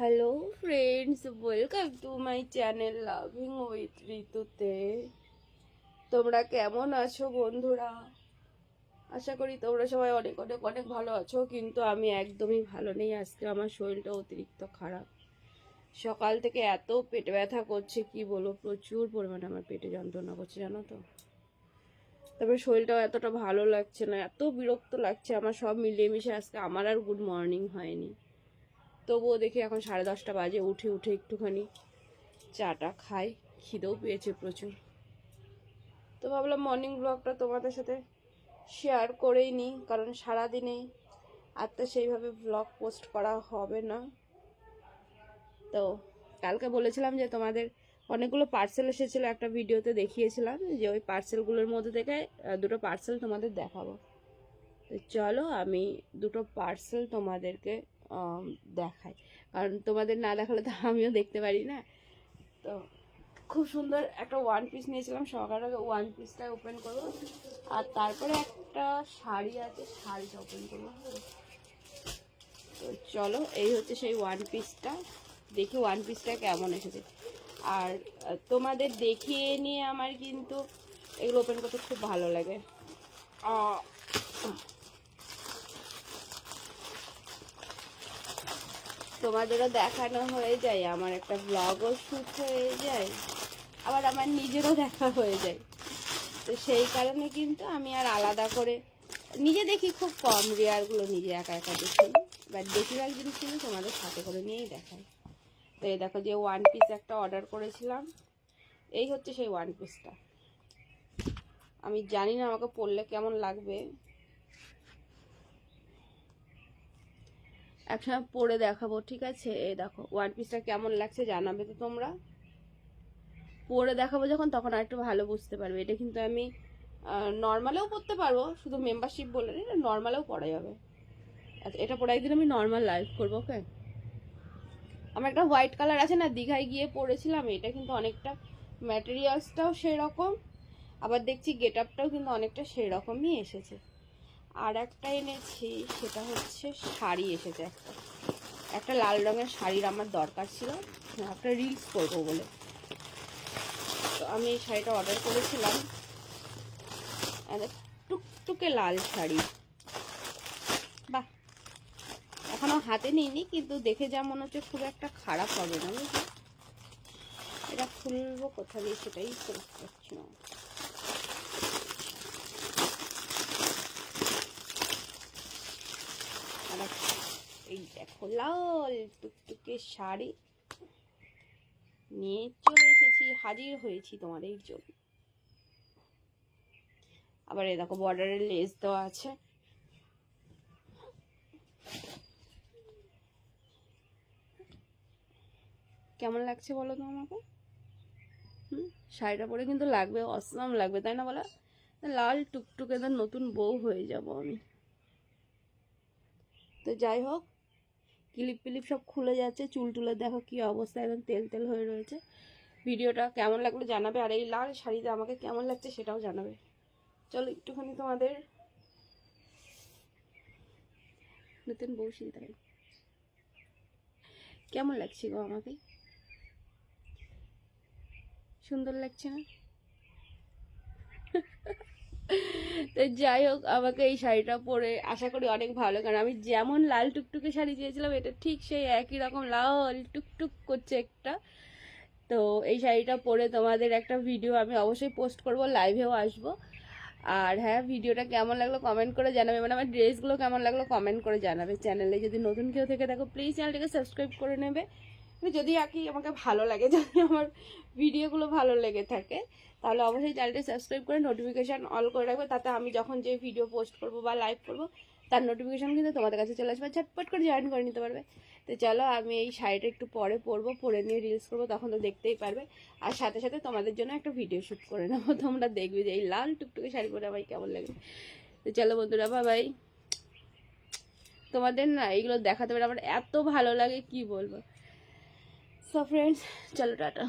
Hello friends welcome to my channel loving with ঋতুতে তোমরা কেমন আছো, বন্ধুরা? আশা করি তোমরা সবাই অনেক অনেক অনেক ভালো আছো, কিন্তু আমি একদমই ভালো নেই। আজকে আমার শরীরটা অতিরিক্ত খারাপ। সকাল থেকে এত পেট ব্যথা করছে, কি বলো প্রচুর পরিমাণে আমার পেটে যন্ত্রণা করছে, জানো তো? তবে শরীরটাও এতটা ভালো লাগছে না, এত বিরক্ত লাগছে, আমার সব মিলিয়ে মিশে আজকে আমার আর গুড মর্নিং হয়নি। তবুও দেখি এখন সাড়ে দশটা বাজে, উঠে উঠে একটুখানি চাটা খাই, খিদেও পেয়েছে প্রচুর। তো ভাবলাম মর্নিং ব্লগটা তোমাদের সাথে শেয়ার করেই নিই, কারণ সারাদিনে আর তো সেইভাবে ব্লগ পোস্ট করা হবে না। তো কালকে বলেছিলাম যে তোমাদের অনেকগুলো পার্সেল এসেছিল, একটা ভিডিওতে দেখিয়েছিলাম যে ওই পার্সেলগুলোর মধ্যে থেকে দুটো পার্সেল তোমাদের দেখাবো। তো চলো আমি দুটো পার্সেল তোমাদেরকে দেখাই কারণ তোমাদের না দেখালে তো আমিও দেখতে পারি না। তো খুব সুন্দর একটা ওয়ান পিস নিয়েছিলাম। সকাল আগে ওয়ান পিসটা ওপেন করব। আর তারপরে একটা শাড়ি আছে, শাড়িটা ওপেন করব? তো চলো, এই হচ্ছে সেই ওয়ান পিসটা দেখি ওয়ান পিসটা কেমন এসেছে। আর তোমাদের দেখিয়ে নিয়ে আমার কিন্তু এগুলো ওপেন করতে খুব ভালো লাগে। তোমাদেরও দেখানো হয়ে যায়, আমার একটা ব্লগও শ্যুট হয়ে যায়, আবার আমার নিজেরও দেখা হয়ে যায়। তো সেই কারণে কিন্তু আমি আর আলাদা করে নিজে দেখি খুব কম রেয়ারগুলো নিজে একা একা দেখি বাট বেশিরভাগ জিনিস কিন্তু তোমাদের সাথে করে নিয়েই দেখাই। তো এই দেখো যে ওয়ান পিস একটা অর্ডার করেছিলাম, এই হচ্ছে সেই ওয়ান পিসটা আমি জানি না আমাকে পড়লে কেমন লাগবে। একসময় পরে দেখাবো, ঠিক আছে? এই দেখো ওয়ান পিসটা কেমন লাগছে জানাবে তো তোমরা? পরে দেখাবো যখন, তখন আর একটু ভালো বুঝতে পারবে। এটা কিন্তু আমি নর্মালেও পরতে পারব, শুধু মেম্বারশিপ বলে এটা নর্মালেও পরা যাবে। আচ্ছা এটা পরে একদিন আমি নর্মাল লাইভ করব ওকে আমার একটা হোয়াইট কালার আছে না, দীঘায় গিয়ে পরেছিলাম এটা কিন্তু অনেকটা ম্যাটেরিয়ালসটাও সেরকম, আবার দেখছি গেট আপটাও কিন্তু অনেকটা সেরকমই এসেছে। আর একটা এনেছি, সেটা হচ্ছে শাড়ি এসেছে একটা। একটা লাল রঙের শাড়ির আমার দরকার ছিল একটা রিলস করব বলে। তো আমি এই শাড়িটা অর্ডার করেছিলাম। টুকটুকে লাল শাড়ি। বাহ! এখনও হাতে নিইনি, কিন্তু দেখে যা মনে হচ্ছে খুব একটা খারাপ হবে না? বুঝলি এটা খুলবো কোথা দিয়ে সেটাই করতে পারছি না আর একটা এই দেখো লাল টুকটুকে শাড়ি। নিয়ে চলে এসেছি, হাজির হয়েছি তোমাদের জন্য। আবার এই দেখো বর্ডারের লেস দেওয়া আছে। কেমন লাগছে বলো তো আমাকে? হুম, শাড়িটা পরে কিন্তু লাগবে, অসম লাগবে, তাই না বলো? লাল টুকটুকে নতুন বউ হয়ে যাব আমি। তো যাই হোক ক্লিপ ক্লিপ সব খুলে যাচ্ছে, চুল টুলে দেখো কি অবস্থা, একদম তেল তেল হয়ে রয়েছে। ভিডিওটা কেমন লাগল জানাবে, আর এই লাল শাড়িতে আমাকে কেমন লাগছে সেটাও জানাবে। চলো একটুখানি তোমাদের নতুন বউ তাই কেমন লাগছে গো আমাকে? সুন্দর লাগছে না? তো যাই হোক, আমাকে এই শাড়িটা পরে আশা করি অনেক ভালো। কারণ আমি যেমন লাল টুকটুকে শাড়ি চেয়েছিলাম এটা ঠিক সেই একই রকম লাল টুকটুক করছে একটা। তো এই শাড়িটা পরে তোমাদের একটা ভিডিও আমি অবশ্যই পোস্ট করব, লাইভেও আসব। আর হ্যাঁ ভিডিওটা কেমন লাগল কমেন্ট করে জানাবে মানে আমার ড্রেসগুলো কেমন লাগল কমেন্ট করে জানাবে। চ্যানেলে যদি নতুন কেউ থেকে দেখো প্লিজ চ্যানেলটাকে সাবস্ক্রাইব করে নেবে। যদি আঁকি আমাকে ভালো লাগে, যদি আমার ভিডিওগুলো ভালো লেগে থাকে, তাহলে অবশ্যই চ্যানেলটি সাবস্ক্রাইব করে নোটিফিকেশান অল করে রাখবে। তাতে আমি যখন যে ভিডিও পোস্ট করব বা লাইভ করব, তার নোটিফিকেশান কিন্তু তোমাদের কাছে চলে আসবে। ঝটপট করে জয়েন করে নিতে পারবে। তো চলো, আমি এই শাড়িটা একটু পরে পরবো, পরে নিয়ে রিলস করব, তখন তো দেখতেই পারবে। আর সাথে সাথে তোমাদের জন্য একটা ভিডিও শ্যুট করে নেব। তোমরা দেখবে যে এই লাল টুকটুকে শাড়ি পরে আমায় কেমন লাগে। তো চলো বন্ধুরা বাবাই তোমাদের না এইগুলো দেখাতে পারে আমার এত ভালো লাগে, কি বলব? সো ফ্রেন্ডস চলো টাটা